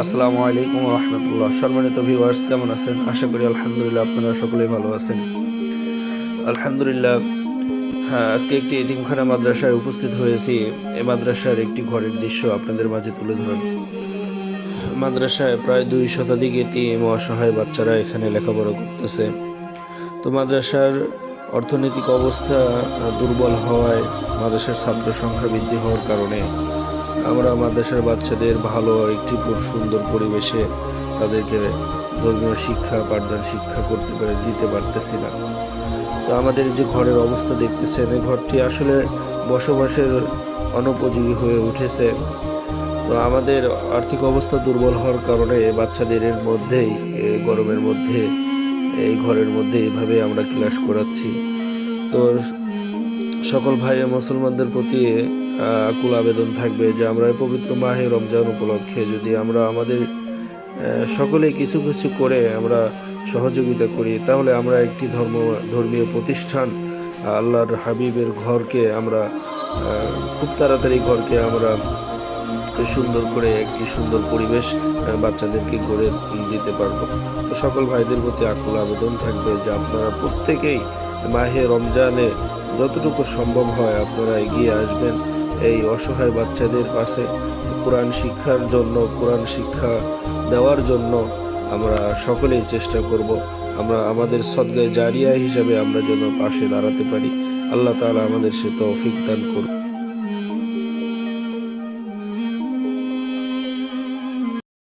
আসসালামু আলাইকুম রহমতুল্লাহ। সম্মানিত ভিউয়ার্স কেমন আছেন? আশা করি আলহামদুলিল্লাহ আপনারা সকলেই ভালো আছেন। আলহামদুলিল্লাহ হ্যাঁ আজকে একটি এতিমখানা মাদ্রাসায় উপস্থিত হয়েছি। এই মাদ্রাসার একটি ঘরের দৃশ্য আপনাদের মাঝে তুলে ধরুন মাদ্রাসায় প্রায় দুই শতাধিক এতিম অসহায় বাচ্চারা এখানে লেখাপড়া করতেছে। তো মাদ্রাসার অর্থনৈতিক অবস্থা দুর্বল হওয়ায় মাদ্রাসার ছাত্র সংখ্যা বৃদ্ধি হওয়ার কারণে আমরা মাদ্রাসার বাচ্চাদের ভালো একটি সুন্দর পরিবেশে তাদেরকে ধর্মীয় শিক্ষা, পাঠদান শিক্ষা করতে পারে দিতে পারতেছি না। তো আমাদের যে ঘরের অবস্থা দেখতেছেন, এই ঘরটি আসলে বসবাসের অনুপযোগী হয়ে উঠেছে। তো আমাদের আর্থিক অবস্থা দুর্বল হওয়ার কারণে বাচ্চাদের এর মধ্যেই গরমের মধ্যে, এই ঘরের মধ্যে এভাবে আমরা ক্লাস করাচ্ছি। তো সকল ভাই মুসলমানদের প্রতি আকুল আবেদন থাকবে যে আমরা পবিত্র মাহে রমজান উপলক্ষে যদি আমরা আমাদের সকলে কিছু কিছু করে আমরা সহযোগিতা করি, তাহলে আমরা একটি ধর্ম, ধর্মীয় প্রতিষ্ঠান, আল্লাহর হাবিবের ঘরকে আমরা খুব তাড়াতাড়ি ঘরকে আমরা সুন্দর করে একটি সুন্দর পরিবেশ বাচ্চাদেরকে গড়ে দিতে পারব। তো সকল ভাইদের প্রতি আকুল আবেদন থাকবে যে আপনারা প্রত্যেকেই মাহে রমজানে যতটুকু সম্ভব হয় আপনারা এগিয়ে আসবেন। এই অসহায় বাচ্চাদের পাশে কোরআন শিক্ষার জন্য, কোরআন শিক্ষা দেওয়ার জন্য আমরা সকলেই চেষ্টা করব। আমরা আমাদের সদ্গায় জারিয়া হিসাবে আমরা যেন পাশে দাঁড়াতে পারি। আল্লাহ তালা আমাদের সে তৌফিক দান করুন।